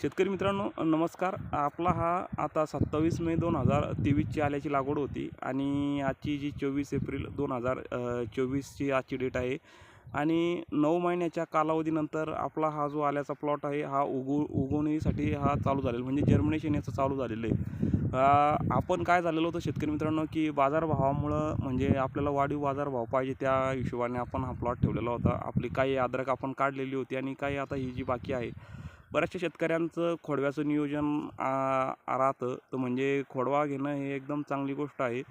शेतकरी मित्रांनो नमस्कार. आपला हा आता सत्तावीस मे दोन हजार तेवीसची आल्याची लागवड होती आणि आजची जी चोवीस एप्रिल दोन हजार चोवीसची आजची डेट आहे. आणि नऊ महिन्याच्या कालावधीनंतर आपला हा जो आल्याचा प्लॉट आहे हा उगव उगवणीसाठी हा चालू झालेला म्हणजे जर्मिनेशन याचं चालू झालेलं आहे. आपण काय झालेलं होतं शेतकरी मित्रांनो की बाजारभावामुळं म्हणजे आपल्याला वाढीव बाजारभाव पाहिजे त्या हिशोबाने आपण हा प्लॉट ठेवलेला होता. आपली काही अद्रक आपण काढलेली होती आणि काही आता ही जी बाकी आहे बऱ्याचशा शेतकऱ्यांचं खोडव्याचं नियोजन राहतं. तर म्हणजे खोडवा घेणं हे एकदम चांगली गोष्ट आहे.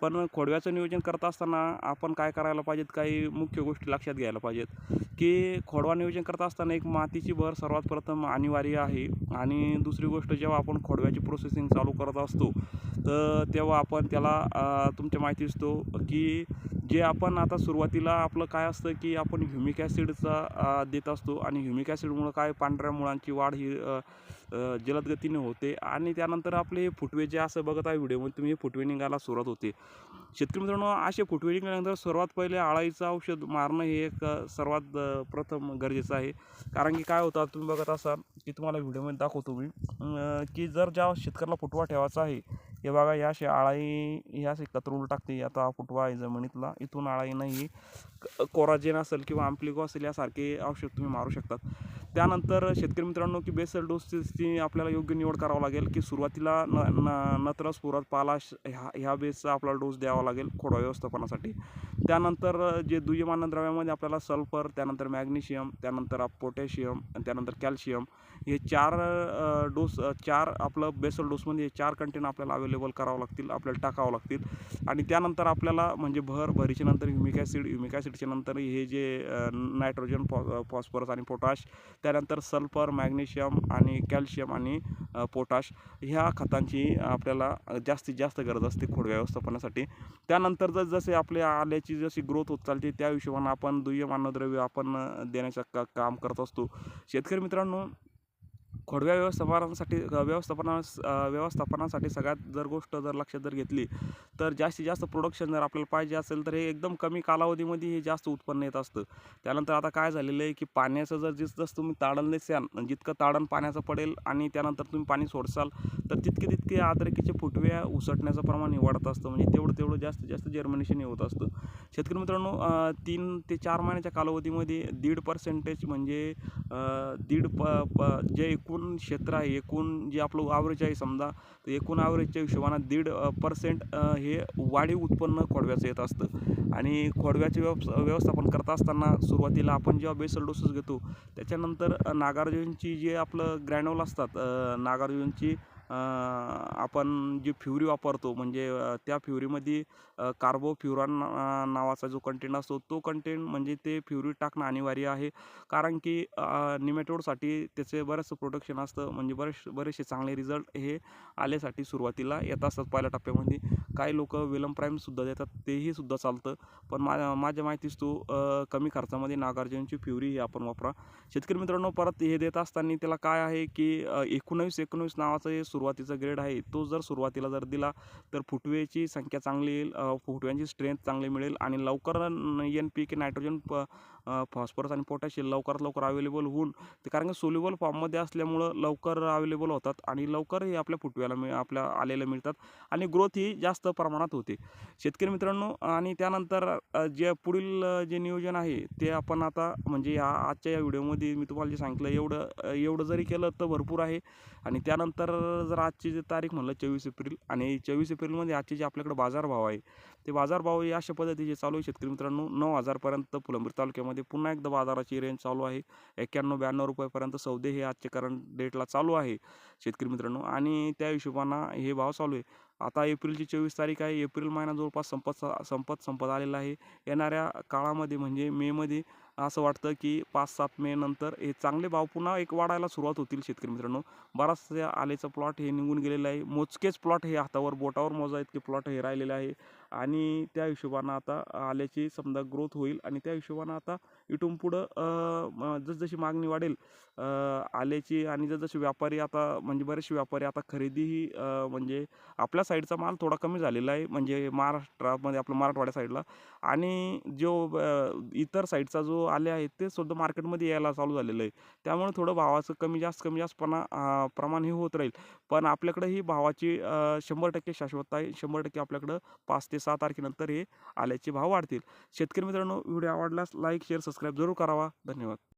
पण खोडव्याचं नियोजन करत असताना आपण काय करायला पाहिजेत? काही मुख्य गोष्टी लक्षात घ्यायला पाहिजेत. की खोडवा नियोजन करत असताना एक मातीची भर सर्वात प्रथम अनिवार्य आहे. आणि दुसरी गोष्ट जेव्हा आपण खोडव्याची प्रोसेसिंग चालू करत असतो तर तेव्हा आपण त्याला तुमच्या माहिती असतो की जे आपण आता सुरुवातीला आपलं काय असतं की आपण ह्युमिक ॲसिडचा देत असतो आणि ह्युमिक ॲसिडमुळं काय पांढऱ्या मुळांची वाढ ही जलद गतीने होते आणि त्यानंतर आपले हे फुटवे जे असं बघत आहे व्हिडिओमध्ये तुम्ही हे फुटवे निघायला सुरुवात होते. शेतकरी मित्रांनो असे फुटवे निघाल्यानंतर सर्वात पहिले आळाईचं औषध मारणं हे एक सर्वात प्रथम गरजेचं आहे. कारण की काय होतं तुम्ही बघत असाल की तुम्हाला व्हिडिओमध्ये दाखवतो मी की जर ज्या शेतकऱ्याला फुटवा ठेवायचा आहे हे बघा या अशी आळाई ह्या अशी कतरूल टाकते आता हा फुटवा आहे जमिनीतला. इथून आळाई नाही कोराजेन असेल किंवा आम्प्लिको असेल यासारखे औषध तुम्ही मारू शकतात. त्यानंतर शेतकरी मित्रांनो की बेसल डोसची आपल्याला योग्य निवड करावं लागेल की सुरुवातीला न न नत्रस पुरात पालाश ह्या ह्या बेसचा आपल्याला डोस द्यावा लागेल खोडा व्यवस्थापनासाठी. त्यानंतर जे दुय्यम अन्नद्रव्यामध्ये आपल्याला सल्फर त्यानंतर मॅग्नेशियम त्यानंतर पोटॅशियम त्यानंतर कॅल्शियम हे चार डोस चार आपलं बेसल डोसमध्ये हे चार कंटेन आपल्याला अवेलेबल करावं लागतील आपल्याला टाकावं लागतील. आणि त्यानंतर आपल्याला म्हणजे भर भरीच्या नंतर ह्युमिक ॲसिड ह्युमिक ॲसिडच्या नंतर हे जे नायट्रोजन फॉ फॉस्फरस आणि पोटॅश त्यानंतर सल्फर मॅग्नेशियम आणि कॅल्शियम आणि पोटाश पोटॅश ह्या खतांची आपल्याला जास्तीत जास्त गरज असते खोड व्यवस्थापनासाठी. त्यानंतर जर जसे आपल्या आल्याची जशी ग्रोथ होत चालते त्या हिशोबानं आपण दुय्यम अन्नद्रव्य आपण देण्याचं का काम करत असतो. शेतकरी मित्रांनो खोडव्या व्यवस्थापनासाठी व्यवस्थापना व्यवस्थापनासाठी सगळ्यात जर गोष्ट जर लक्षात जर घेतली तर जास्तीत जास्त प्रोडक्शन जर आपल्याला पाहिजे असेल तर हे एकदम कमी कालावधीमध्ये हे जास्त उत्पन्न येत असतं. त्यानंतर आता काय झालेलं आहे की पाण्याचं जर जिस जसं तुम्ही ताडण देसाल म्हणजे जितकं ताडण पाण्याचं पडेल आणि त्यानंतर तुम्ही पाणी सोडसाल तर तितके तितके आद्रकीचे फुटव्या उसटण्याचं प्रमाण हे वाढत असतं. म्हणजे तेवढं तेवढं जास्तीत जास्त जर्मिनेशन हे होत असतं. शेतकरी मित्रांनो तीन ते चार महिन्याच्या कालावधीमध्ये दीड पर्सेंटेज म्हणजे दीड प प जे एकूण एकूण क्षेत्र आहे एकूण जे आपलं ॲव्हरेज आहे समजा तर एकूण ॲव्हरेजच्या हिशोबानं दीड पर्सेंट हे वाढीव उत्पन्न खोडव्याचं येत असतं. आणि खोडव्याचे व्यव व्यवस्थापन करत असताना सुरुवातीला आपण जेव्हा बेसल डोसेस घेतो त्याच्यानंतर नागार्जुनची जे आपलं ग्रॅनोल असतात नागार्जुनची आपण जी फ्युरी वापरतो म्हणजे त्या फ्युरीमध्ये कार्बोफ्युरॉन नावाचा जो कंटेंट असतो तो कंटेंट म्हणजे ते फ्युरी टाकणं अनिवार्य आहे. कारण की निमेटोडसाठी त्याचे बरंचसं प्रोडक्शन असतं म्हणजे बरेच बरेचसे चांगले रिझल्ट हे आल्यासाठी सुरुवातीला येत असतात पहिल्या टप्प्यामध्ये. काही लोक वेलम प्राईमसुद्धा देतात तेही सुद्धा चालतं. पण मा माझ्या माहितीस तो कमी खर्चामध्ये नागार्जुनची फ्युरी ही आपण वापरा. शेतकरी मित्रांनो परत हे देत असताना त्याला काय आहे की अ, एकोणावीस एकोणावीस नावाचं हे सुरुवातीचा ग्रेड आहे तो जर सुरुवातीला जर दिला तर फुटवेची संख्या चांगली येईल फुटव्यांची स्ट्रेंथ चांगली मिळेल आणि लवकर एन पी के नायट्रोजन प फॉस्फरस आणि पोटॅशियम लवकरात लवकर अवेलेबल होऊन ते कारण की सोल्युबल फॉर्ममध्ये असल्यामुळं लवकर अवेलेबल होतात आणि लवकर हे आपल्या फुटव्याला मिळ आपल्या आलेल्या मिळतात आणि ग्रोथ ही जास्त प्रमाणात होते. शेतकरी मित्रांनो आणि त्यानंतर जे पुढील जे नियोजन आहे ते आपण आता म्हणजे या आजच्या या व्हिडिओमध्ये मी तुम्हाला जे सांगितलं एवढं एवढं जरी केलं तर भरपूर आहे. आणि त्यानंतर जर आजची जी तारीख म्हणलं चोवीस एप्रिल आणि चोवीस एप्रिलमध्ये आजचे जे आपल्याकडे बाजारभाव आहे ते बाजारभाव हे अशा पद्धतीचे चालू आहे. शेतकरी मित्रांनो नऊ हजारपर्यंत फुलंबरी तालुक्यामध्ये पुन्हा एकदा बाजाराची रेंज चालू आहे. एक्क्याण्णव ब्याण्णव रुपयापर्यंत सौदे हे आजच्या करंट डेटला चालू आहे. शेतकरी मित्रांनो आणि त्या हिशोबानं हे भाव चालू आहे. आता एप्रिलची चोवीस तारीख आहे. एप्रिल महिना जवळपास संपत संपत संपत आलेला आहे. येणाऱ्या काळामध्ये म्हणजे मेमध्ये असं वाटतं की पाच सात मे नंतर हे चांगले भाव पुन्हा एक वाढायला सुरुवात होतील शेतकरी मित्रांनो. बराचसा आलेचं प्लॉट हे निघून गेलेलं आहे. मोजकेच प्लॉट हे हातावर बोटावर मोजा इतके प्लॉट हे राहिलेले आहे. आणि त्या हिशोबानं आता आल्याची समजा ग्रोथ होईल आणि त्या हिशोबानं आता इथून पुढं जसजशी मागणी वाढेल आल्याची आणि जसजसे व्यापारी आता म्हणजे बरेचसे व्यापारी आता खरेदीही म्हणजे आपल्या साईडचा माल थोडा कमी झालेला आहे म्हणजे महाराष्ट्रामध्ये आपलं मराठवाड्या साईडला आणि जो इतर साईडचा जो आले आहे ते सुद्धा मार्केटमध्ये यायला चालू झालेलं आहे. त्यामुळे थोडं भावाचं कमी जास्त कमी जास्तपणा प्रमाण हे होत राहील. पण आपल्याकडे ही भावाची शंभर टक्के शाश्वत आहे. शंभर टक्के आपल्याकडं पाच ते सहा तारखेनंतर हे आल्याचे भाव वाढतील. शेतकरी मित्रांनो व्हिडिओ आवडल्यास लाईक शेअर सबस्क्राईब जरूर करावा. धन्यवाद.